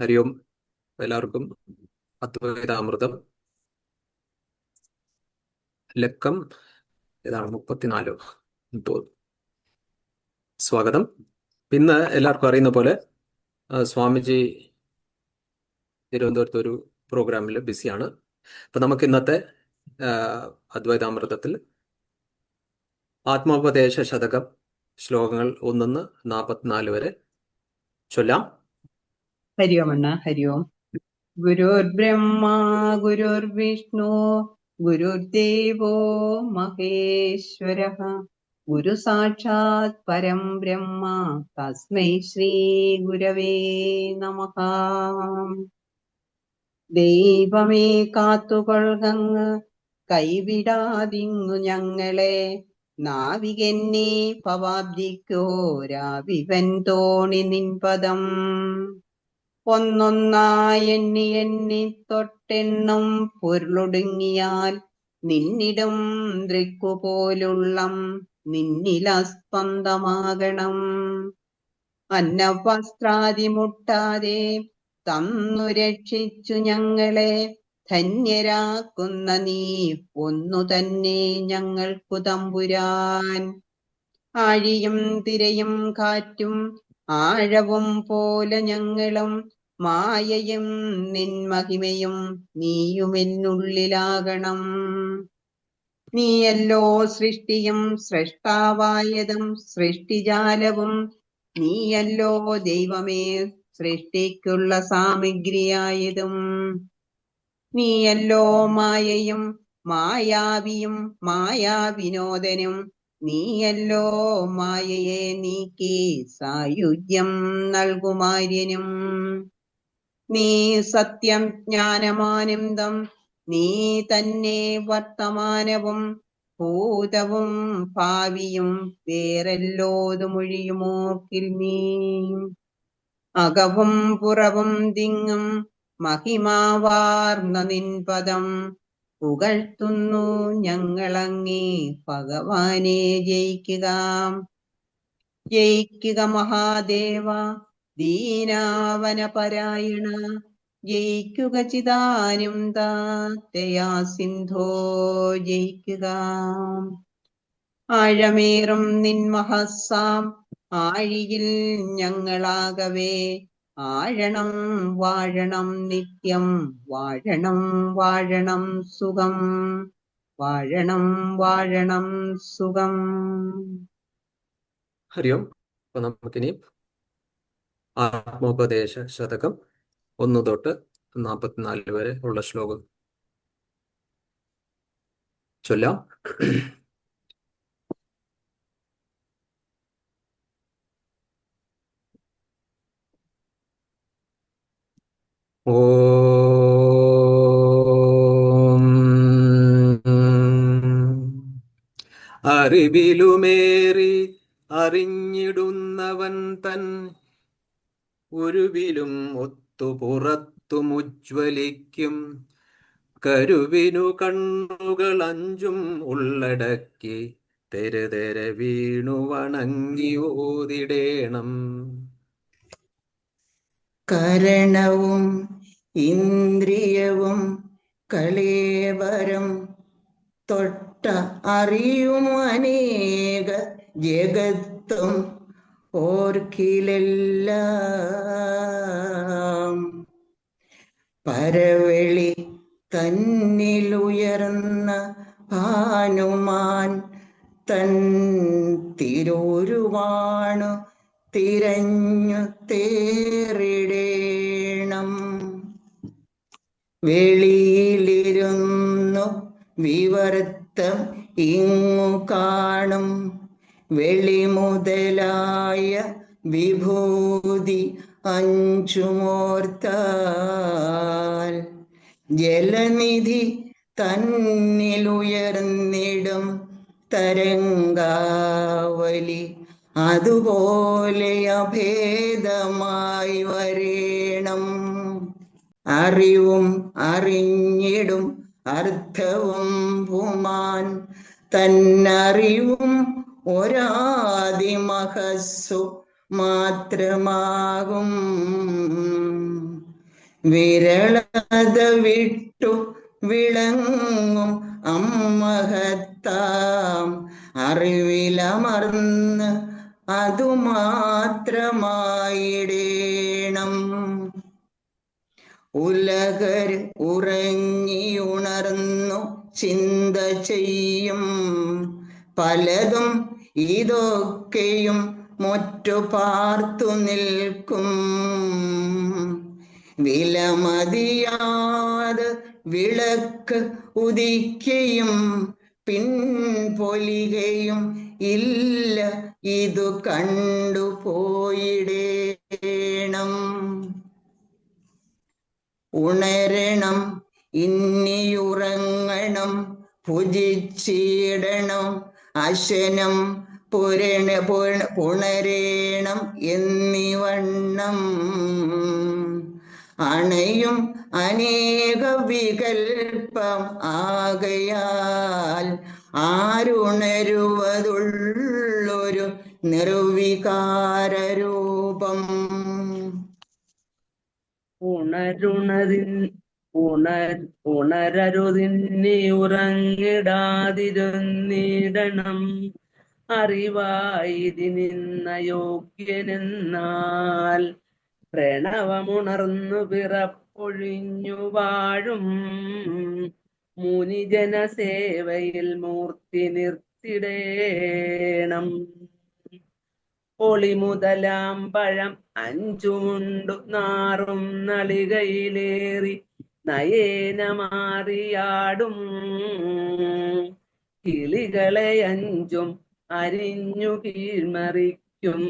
ഹരി ഓം എല്ലാവർക്കും അദ്വൈതാമൃതം ലക്കം ഏതാണ് മുപ്പത്തിനാലോ. സ്വാഗതം. പിന്നെ എല്ലാവർക്കും അറിയുന്ന പോലെ സ്വാമിജി തിരുവനന്തപുരത്ത് ഒരു പ്രോഗ്രാമിൽ ബിസിയാണ്. അപ്പൊ നമുക്ക് ഇന്നത്തെ അദ്വൈതാമൃതത്തിൽ ആത്മോപദേശ ശതകം ശ്ലോകങ്ങൾ ഒന്നിന്ന് നാൽപ്പത്തിനാല് വരെ ചൊല്ലാം. ഹരി ഓം അണ്ണ ഹരി ഓം വിഷ്ണു ഗുരുർ ദേവോ മഹേശ്വര. ഗുരു സാക്ഷാത് പരം ബ്രഹ്മ തസ്മൈ ശ്രീ ഗുരവേ നമ. ദൈവമേ കാത്തുകൊൾകങ്ങ് കൈവിടാതിങ്ങു ഞങ്ങളെ. നാവികന്നേ പവാബ്ദിക്കോരാവിവൻ തോണി നിൻപദം. ഒന്നൊന്നായി എണ്ണി എണ്ണി തൊട്ടെണ്ണം പൊരുളൊടുങ്ങിയാൽ നിന്നിടം ദൃക്കുപോലുള്ളം നിന്നിലസ്പന്ദമാകണം. അന്നവസ്ത്രാതി മുട്ടാതെ തന്നു രക്ഷിച്ചു ഞങ്ങളെ ധന്യരാക്കുന്ന നീ ഒന്നു തന്നെ ഞങ്ങൾക്കു തമ്പുരാൻ. ആഴിയും തിരയും കാറ്റും ആഴവും പോലെ ഞങ്ങളും മായയും നിൻമഹിമയും നീയുമെന്നുള്ളിലാകണം നീയല്ലോ സൃഷ്ടിയും സൃഷ്ടാവായതും സൃഷ്ടിജാലവും. നീയല്ലോ ദൈവമേ സൃഷ്ടിക്കുള്ള സാമഗ്രിയായതും. നീയല്ലോ മായയും മായാവിയും മായാവിനോദനും. നീയല്ലോ മായയെ നീക്കി സായുജ്യം നൽകുമാര്യനും. നീ സത്യം ജ്ഞാനമാനന്ദം നീ തന്നെ വർത്തമാനവും ഭൂതവും ഭാവിയും വേറെല്ലോതുമൊഴിയുമോ കിൽമീ അകവും പുറവും ദിങ്ങും മഹിമാവാർന്ന നിൻപദം പുകഴ്ത്തുന്നു ഞങ്ങളങ്ങേ ഭഗവാനെ ജയിക്കുക. ജയിക്കുക മഹാദേവ ദീനാവന പരായണ ജയിക്കുക ചിതാനും താത്തയാ സിന്ധോ ജയിക്കുക. ആഴമേറും നിൻമഹസാം ആഴിയിൽ ഞങ്ങളാകവേ. ആഴണം വാഴണം നിത്യം. വാഴണം വാഴണം സുഖം. വാഴണം വാഴണം സുഖം. ഹരി ഓം നമുക്കിനി ആത്മോപദേശ ശതകം ഒന്ന് തൊട്ട് നാൽപ്പത്തിനാല് വരെ ഉള്ള ശ്ലോകം. ചൊല്ലാം. അറിവിലുമേറി അറിഞ്ഞിടുന്നവൻ തൻ ഉരുവിലും ഒത്തു പുറത്തുമുജ്വലിക്കും കരുവിനു കണ്ണുകൾ അഞ്ചും ഉള്ളടക്കി തെരുതെര വീണു വണങ്ങി ഓതിടേണം കരണവും ഇന്ദ്രിയവും കളേവരം തൊട്ട അറിയും അനേക ജഗത്തും ഓർക്കിലെല്ലാം പരവെളി തന്നിലുയർന്ന ഭാനുമാൻ തൻ തിരൂരുവാണു തിരഞ്ഞു തേറിടേണം. വെളിയിലിരുന്നു വിവർത്തം ഇങ്ങു കാണും വെളി മുതലായ വിഭൂതി അഞ്ചുമോർത്താൽ. ജലനിധി തന്നിലുയർന്നിടും തരംഗാവലി. അതുപോലെ അഭേദമായി വരേണം. അറിവും അറിഞ്ഞിടും അർത്ഥവും പുമാൻ തന്നറിവും ഒരാദിമഹസ്സു മാത്രമാകും. വിരളത വിട്ടു വിളങ്ങും അമ്മഹത്താം. അറിവിലമർന്ന് അതുമാത്രമായിടേണം ഉലകർ ഉറങ്ങി ഉറങ്ങിയുണർന്നു ചിന്ത ചെയ്യും. പലതും ഇതൊക്കെയും മൊറ്റു പാർത്തു നിൽക്കും. വിലമതിയാത് വിളക്ക് ഉദിക്കുകയും പിൻപൊലികയും ഇല്ല ഇതു കണ്ടുപോയിടേണം ഉണരണം ഇന്നിയുറങ്ങണം ഭുജിച്ചിടണം അശനം പുരണ പുണ- പുണരേണം എന്നിവണ്ണം അണയും അനേക വികൽപ്പം ആകയാൽ ആരുണരുവതുള്ളൊരു നിർവികാര രൂപം ഉണരുണതിൻ ഉണർ ഉണരരുതിന്നി ഉറങ്ങിടാതിരുന്നിടണം. അറിവായിരിന്ന യോഗ്യനെന്നാൽ പ്രണവമുണർന്നു പിറപ്പൊഴിഞ്ഞു വാഴും. മുനിജന സേവയിൽ മൂർത്തി നിർത്തിടേണം. ഒളിമുതലാം പഴം അഞ്ചുമുണ്ടു നാറും നളികയിലേറി നയേന മാറിയാടും. കിളികളെ അഞ്ചും അരിഞ്ഞു കീഴ്മറിക്കും.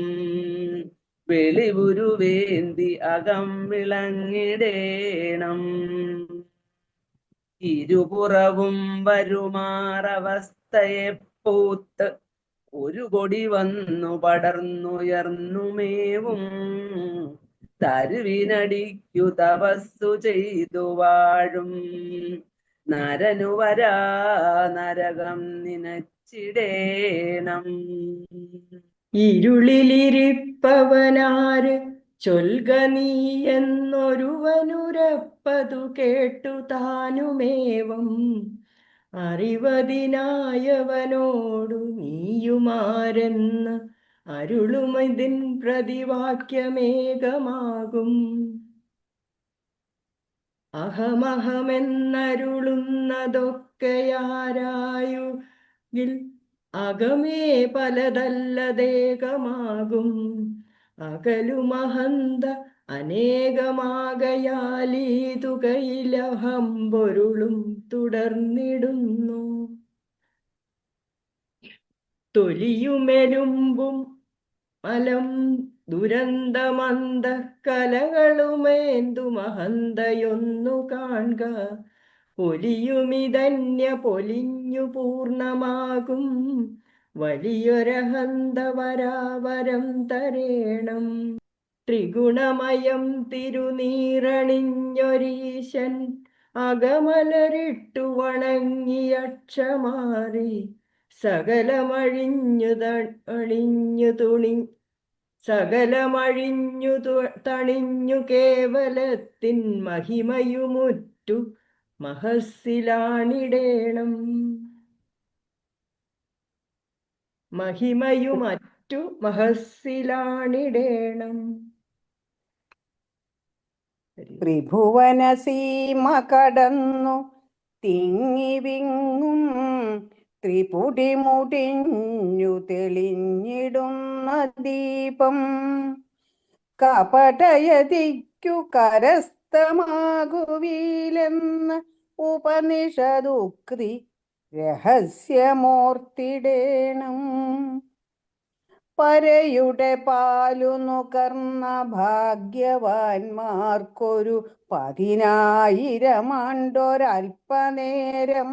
വെളിവുരുവേന്തി അകം വിളങ്ങിടേണം. ഇരുപുറവും വരുമാറവസ്ഥയെ പൂത്ത് ഒരു കൊടി വന്നു പടർന്നുയർന്നുമേവും. തരുവിനടിക്കു തപസ്സു ചെയ്തു വാഴും. നരനു വരാ നരകം നിനച്ചിടേണം. ഇരുളിലിരിപ്പവനാര് ചൊൽക നീ എന്നൊരുവനുരപ്പതു കേട്ടു താനുമേവം. അറിവതിനായവനോടു നീയുമാരെന്ന് അരുളുമതിൻ പ്രതിവാക്യമേകമാകും. അഹമഹമെന്നരുളുന്നതൊക്കെയാരായുകിൽ അകമേ പലതല്ലതേകമാകും. അകലുമഹന്ത അനേകമാകയാലീതുകയിലഹമ്പൊരുളും തുടർന്നിടുന്നു. തൊലിയുമെലുമ്പും മലം ദുരന്തമന്ത കലകളുമേന്തു മഹന്തയൊന്നു കാൺക പൊലിയുമിതന്യ പൊലിഞ്ഞു പൂർണമാകും. വലിയൊരഹന്ത വരാവരം തരേണം. ത്രിഗുണമയം തിരുനീറണിഞ്ഞൊരീശൻ അകമലരിട്ടു വണങ്ങിയക്ഷമാറി സകലമഴിഞ്ഞു ത- അണിഞ്ഞു തുണി സകലമഴിഞ്ഞു തണിഞ്ഞു കേവലത്തിൻ മഹിമയുമുറ്റു മഹസ്സിലാണിടേണം. മഹിമയുമറ്റു മഹസ്സിലാണിടേണം. ത്രിഭുവന സീമ കടന്നു തിങ്ങി വിങ്ങും ത്രിപുടി മുടിഞ്ഞു തെളിഞ്ഞിടുന്ന ദീപം കപടയതിക്കു കരസ്ഥമാകുവീലെന്ന് ഉപനിഷദുക്തി രഹസ്യമോർത്തിടേണം. പരയുടെ പാലു നുകർന്ന ഭാഗ്യവാന്മാർക്കൊരു പതിനായിരമാണ്ടൊരൽപ്പനേരം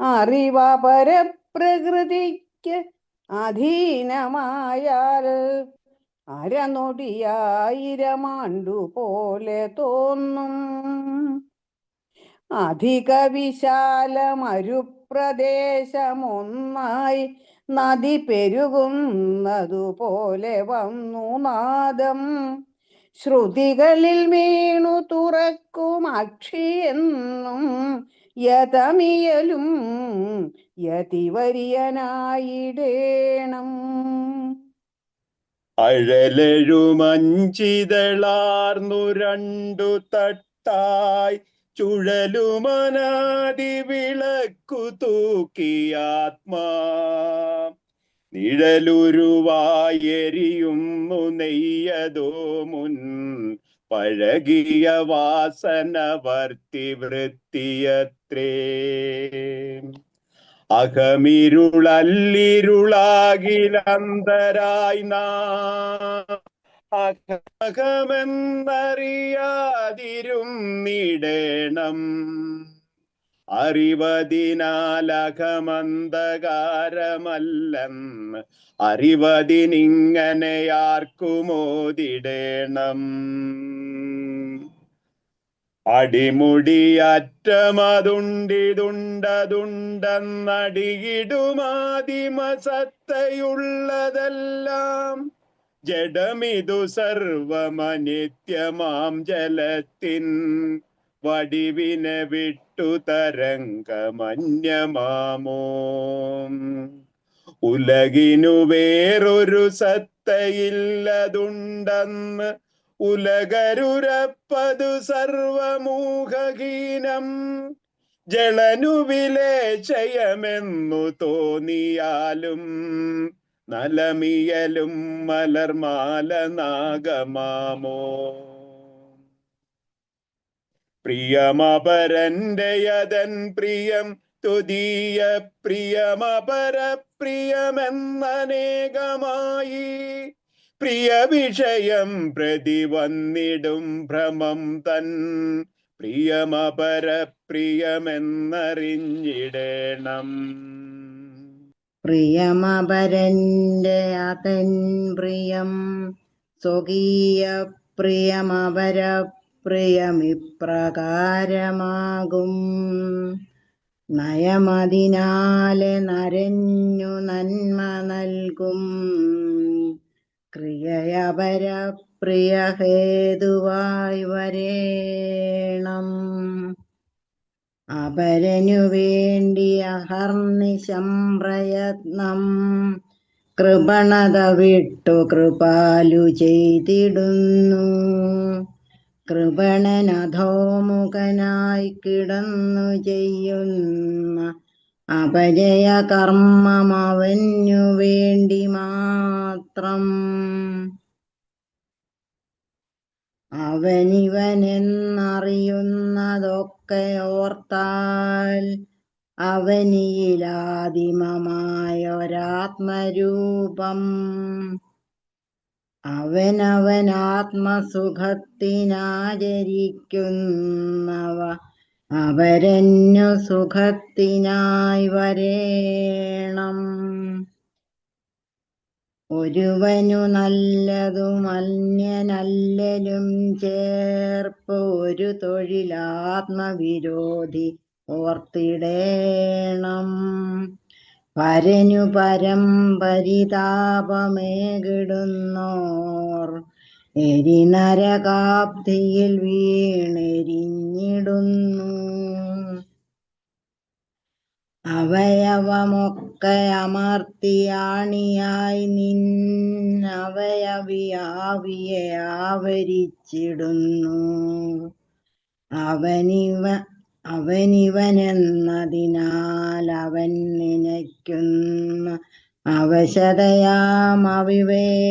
അറിവപരപ്രകൃതിക്ക് അധീനമായാൽ അരനൊടിയായിരമാണ്ടു പോലെ തോന്നും. അധിക വിശാലമരുപ്രദേശമൊന്നായി നദി പെരുകുന്നതുപോലെ വന്നു നാദം. ശ്രുതികളിൽ വീണു തുറക്കും അക്ഷിയെന്നും യതമിയലും യതിവര്യനായിടേണം. അഴലെഴുമഞ്ചിതളാർന്നു രണ്ടു തട്ടായി ചുഴലുമനാദി വിളക്കു തൂക്കിയാത്മാ നിഴലുരുവായെരിയുന്നു നെയ്യതോ മുൻ പഴകിയ വാസന വർത്തി വൃത്തിയത്രേ അകമിരുളല്ലിരുളാകിലന്തരായി നാം അകമെന്നറിയാതിരുന്നിടേണം അറിവതിനാലകമന്ധകാരമല്ലെന്ന് അറിവതിനിങ്ങനെയാർക്കുമോതിടേണം. അടിമുടിയറ്റമതുണ്ടിതുണ്ടതുണ്ടെന്നടിയിടുമാതിമസത്തയുള്ളതെല്ലാം ജഡമിതു സർവമനിത്യമാം ജലത്തിൻ. വടിവിനെ വിട്ടു തരംഗമന്യമാമോ ഉലകിനു വേറൊരു സത്തയില്ലതുണ്ടെന്ന് ഉലകരുരപ്പതു സർവമൂഹഹീനം. ജളനു വിലേശയമെന്നു തോന്നിയാലും നലമിയലും മലർമാല നാഗമാമോ. പ്രിയമപരന്റെ യതൻ പ്രിയം തുതീയ പ്രിയമപര പ്രിയമെന്നനേകമായി പ്രിയ വിഷയം പ്രതി വന്നിടും ഭ്രമം തൻ പ്രിയമപര പ്രിയമെന്നറിഞ്ഞിടണം പ്രിയമപരന്റെ അതൻ പ്രിയം സ്വകീയ പ്രിയമപര പ്രിയമിപ്രകാരമാകും. നയമതിനാലെ നരഞ്ഞു നന്മ നൽകും. ക്രിയയപര പ്രിയഹേതുവായി വരേണം. അപരനു വേണ്ടി അഹർനിശം പ്രയത്നം കൃപണത വിട്ടു കൃപാലു ചെയ്തിടുന്നു. കൃപണനധോമുഖനായി കിടന്നു ചെയ്യുന്ന അപജയ കർമ്മമവനു വേണ്ടി മാത്രം. അവനിവനെന്നറിയുന്നതൊക്കെ ഓർത്താൽ അവനിയിലാദിമമായൊരാത്മരൂപം അവനവനാത്മസുഖത്തിനാചരിക്കുന്നവ അവരന്യു സുഖത്തിനായി വരേണം. ഒരുവനു നല്ലതും അന്യനല്ലലും ചേർപ്പ് ഒരു തൊഴിലാത്മവിരോധി ഓർത്തിടേണം. പരനു പരം പരിതാപമേകിടുന്നോർ എരിനരകാബ്ധിയിൽ വീണെരിഞ്ഞിടുന്നു. അവയവമൊക്കെ അമർത്തിയാണിയായി നിന്നവയവിയാവിയെ ആവരിച്ചിടുന്നു. അവനിവ അവനിവനെന്നതിനാൽ അവൻ നനയ്ക്കുന്ന അവശതയാം അവിവേകമൊന്നിനാലേ.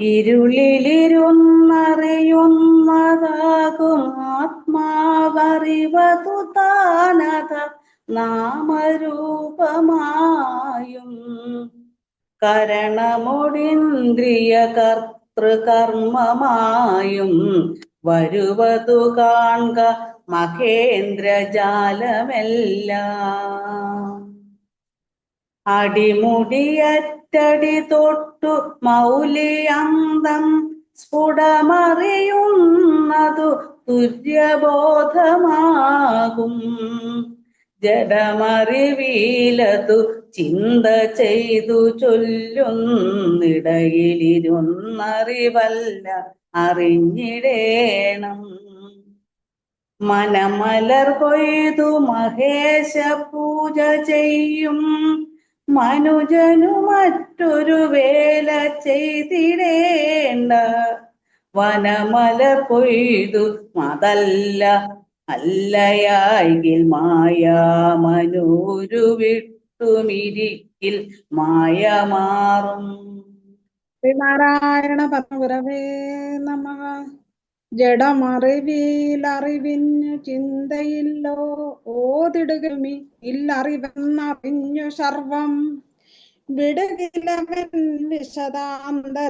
ഇരുളിലിരുന്നറിയുന്നതാകും ആത്മാവറിവതു താനത നാമരൂപമായും കരണമൊടിന്ദ്രിയ കർത്തൃകർമ്മമായും വരുവതു കാൺക മഹേന്ദ്രജാലമെല്ലാം അടിമുടിയറ്റടി തൊട്ടു മൗലി മൗലിയന്തം സ്ഫുടമറിയുന്നതു തുര്യബോധമാകും ജഡമറിവീലതു ചിന്ത ചെയ്തു ചൊല്ലുന്നിടയിലിരുന്നറിവല്ല അറിഞ്ഞിടേണം. മനമലർ കൊയ്തു മഹേശ പൂജ ചെയ്യും. മനുജനു മറ്റൊരു വേല ചെയ്തിടേണ്ട. വനമലർ കൊയ്തു മതല്ല അല്ലയായിൽ മായ മനൂരു വിട്ടുമിരിക്കിൽ മായ മാറും ശ്രീനാരായണ പത്മപുരവേ നമ. ജഡമറിവിലറിവിഞ്ഞു ചിന്തയില്ലോ ഓതിടുകമി ഇല്ലറിവെന്നറിഞ്ഞു സർവം. വിടുകിലവൻ വിശദാന്തരംഗനായി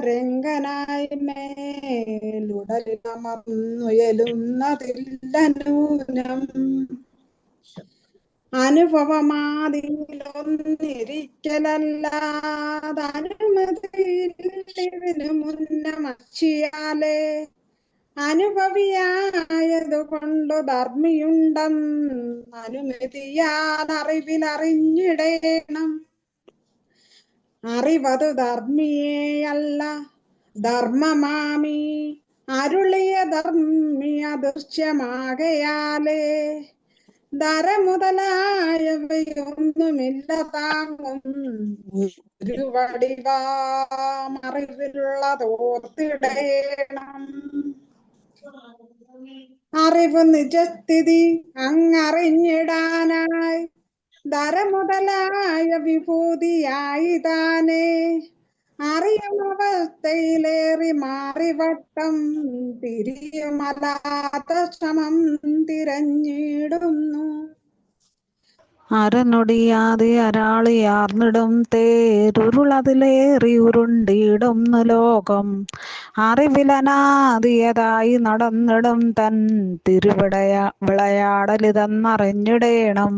മേലുടലിലമർന്നുയലുന്നതില്ല നൂനം അനുഭവമാതിലൊന്നിരിക്കലല്ലാതെ മുന്നമച്ചിയാലേ അനുഭവിയായതു കൊണ്ടു ധർമ്മിയുണ്ടം അനുമതിയാൽ അറിവിലറിഞ്ഞിടേണം അറിവതു ധർമ്മിയേയല്ല. ധർമ്മമാമി. അരുളിയ ധർമ്മിയ ദൃശ്യമാകയാലേ ധര മുതലായവയൊന്നുമില്ല താങ്ങും ഒരു വടിവാമറിവിലുള്ളതോർത്തിടേണം അറിവ് നിജസ്ഥിതി അങ്ങറിഞ്ഞിടാനായി. ധര മുതലായ വിഭൂതിയായി താനേ. അറിയും അവസ്ഥയിലേറി മാറിവട്ടം തിരിയുമലാത്ത ശ്രമം തിരഞ്ഞിടുന്നു. അരനൊടിയാതെ അരാളിയാർന്നിടും തേരുരുളതിലേറി ഉരുണ്ടിടുന്നു ലോകം. അറിവിലനാദിയതായി നടന്നിടും തൻ തിരുവിടയ വിളയാടലിതെന്നറിഞ്ഞിടേണം.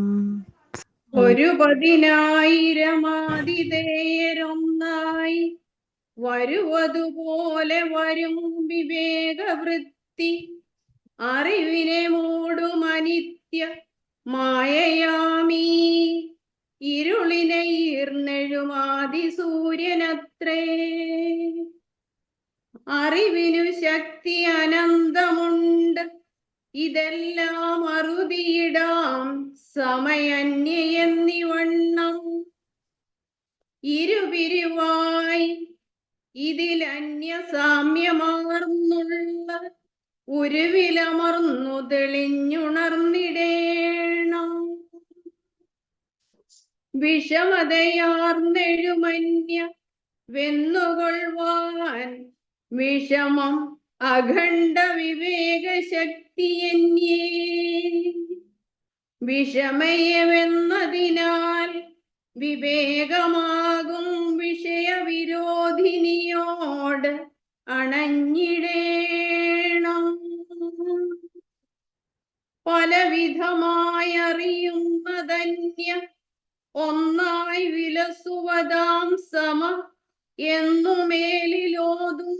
ഒരു പതിനായിരമാതിഥേയരൊന്നായി വരുവതുപോലെ വരും വിവേകവൃത്തി. അറിവിനെ മൂടും അനിത്യ മായയാമീ. ഇരുളിനെ ഈർന്നെഴുമാതി സൂര്യനത്രേ അറിവിനു ശക്തി അനന്തമുണ്ട്. ഇതെല്ലാം അറുതിയിടാം സമയന്യെന്നിവണ്ണം ഇരുപിരിവായി ഇതിൽ അന്യസാമ്യമാർന്നുള്ള ഉരുവിലമർന്നു തെളിഞ്ഞുണർന്നിടേണം. വിഷമതയാർന്നെഴുമന്യ വെന്നുകൊള്ളുവാൻ വിഷമം അഖണ്ഡ വിവേകശക്തിയന്യേ വിഷമയമെന്നതിനാൽ വിവേകമാകും വിഷയവിരോധിനിയോട് അണഞ്ഞിടേണം. പലവിധമായി അറിയുന്നതന്യ ഒന്നായി വിലസുവതാം സമ എന്നു മേലിലോതും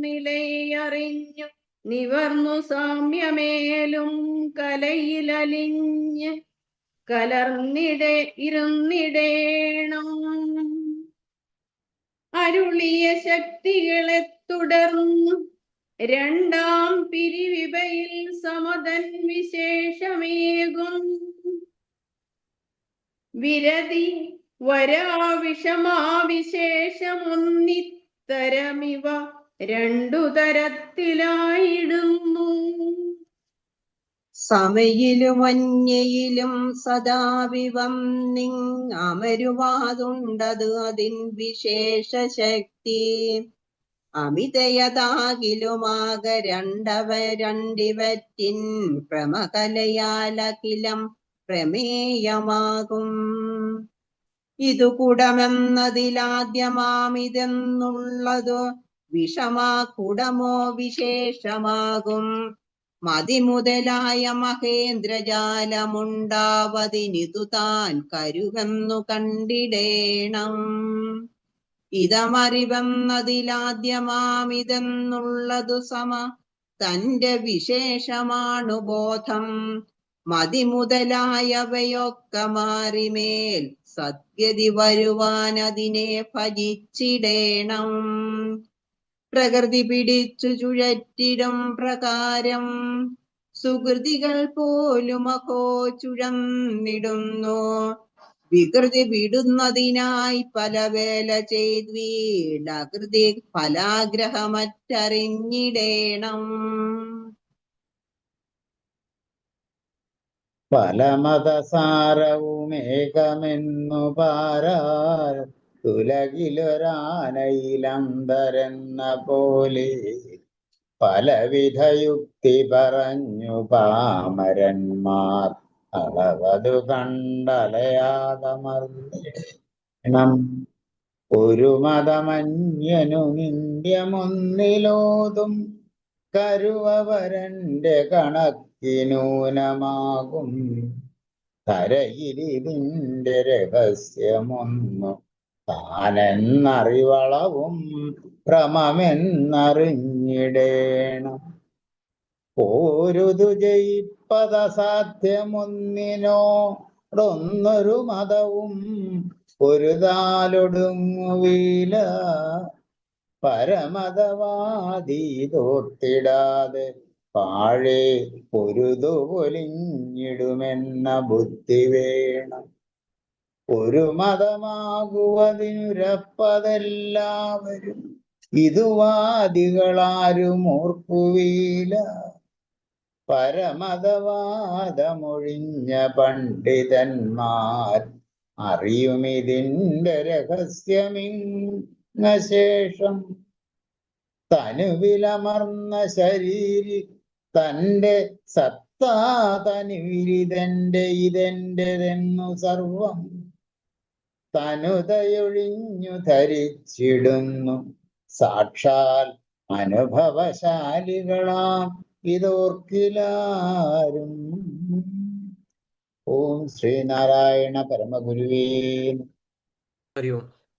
നിലയറിഞ്ഞു നിവർന്നു സാമ്യമേലും കലയിലലിഞ്ഞ് കലർന്നിടെ ഇരുന്നിടേണം. അരുളിയ ശക്തികളെ തുടർന്നു രണ്ടാം പിരിവിപയിൽ സമതൻ വിശേഷമേകും. വിരതി വരാവിഷമാവിശേഷമൊന്നിത്തരമിവ രണ്ടു തരത്തിലായിടുന്നു. സമയിലും അന്യയിലും സദാവിവം നിങ് അമരുവാതുണ്ടത് അതിൻ വിശേഷ ശക്തി. അമിതയതാകിലുമാക രണ്ടവ രണ്ടിവറ്റിൻ പ്രമകലയാലകിലം പ്രമേയമാകും. ഇതു കുടമെന്നതിലാദ്യമാമിതെന്നുള്ളതു വിഷമാ കുടമോ വിശേഷമാകും. മതിമുതലായ മഹേന്ദ്രജാലമുണ്ടാവതിനിതു താൻ കരുവെന്നു കണ്ടിടേണം. ഇതമറിവെന്നതിലാദ്യമാമിതെന്നുള്ളതു സമ തന്റെ വിശേഷമാണു ബോധം മതിമുതലായവയൊക്കെ മാറിമേൽ സദ്ഗതി വരുവാൻ അതിനെ ഭജിച്ചിടേണം. പ്രകൃതി പിടിച്ചു ചുഴറ്റിടും പ്രകാരം സുഹൃതികൾ പോലും അഹോ ചുഴന്നിടുന്നു. വികൃതി വിടുന്നതിനായി പല വേല ചെയ്തീടകൃതി ഫലാഗ്രഹമറ്ററിഞ്ഞിടേണം. ഫലമതസാരവുമേകമെന്നു പാരാർ തുലകിലൊരാനയിലന്തരെന്ന പോലെ പലവിധ യുക്തി പറഞ്ഞു പാമരന്മാർ അളവതു കണ്ടലയാതമർണം ഒരു മതമന്യനു കരുവവരന്റെ കണക്കിനൂനമാകും കരയിലിതിന്റെ രഹസ്യമൊന്നു താനെന്നറിവളവും ഭ്രമമെന്നറിഞ്ഞിടേണം. പോരുതു ജയിപ്പതസാധ്യമൊന്നിനോടൊന്നൊരു മതവും ഒരു താലൊടുങ്ങുവീല പരമതവാദി തോർത്തിടാതെ പാഴേ പൊരുതു പൊലിഞ്ഞിടുമെന്ന ബുദ്ധി വേണം. ഒരു മതമാകുവതിനുരപ്പതെല്ലാവരും ഇതുവാദികളാരും ഓർക്കുവീല. പരമതവാദമൊഴിഞ്ഞ പണ്ഡിതന്മാർ അറിയുമിതിന്റെ അറിയുമിതിന്റെ രഹസ്യമിങ്ങ ശേഷം തനുവിലമർന്ന ശരീരി തന്റെ സത്താ തനുവിരിതെന്റെ ഇതെന്റെതെന്നു സർവം തനുതയൊഴിഞ്ഞു ധരിച്ചിടുന്നു. സാക്ഷാൽ അനുഭവശാലികളാം ഇതോർക്കിലാരും. ഓം ശ്രീനാരായണ പരമഗുരുവേ. ഹരി ഓം